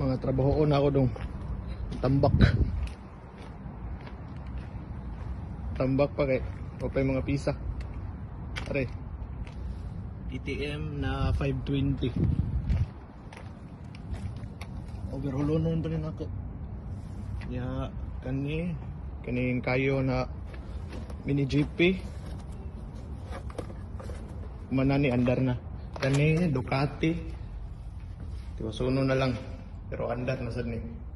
mga trabaho na ako dong tambak. Tambak pa kay o pa mga pisa. Are. ETM na 520. Overhulunon pa rin ako. Ya, kani kaning kayo na mini GP. Manani andar na. Kani Ducati. Tiwa suno na lang. Pero andar na sad ni.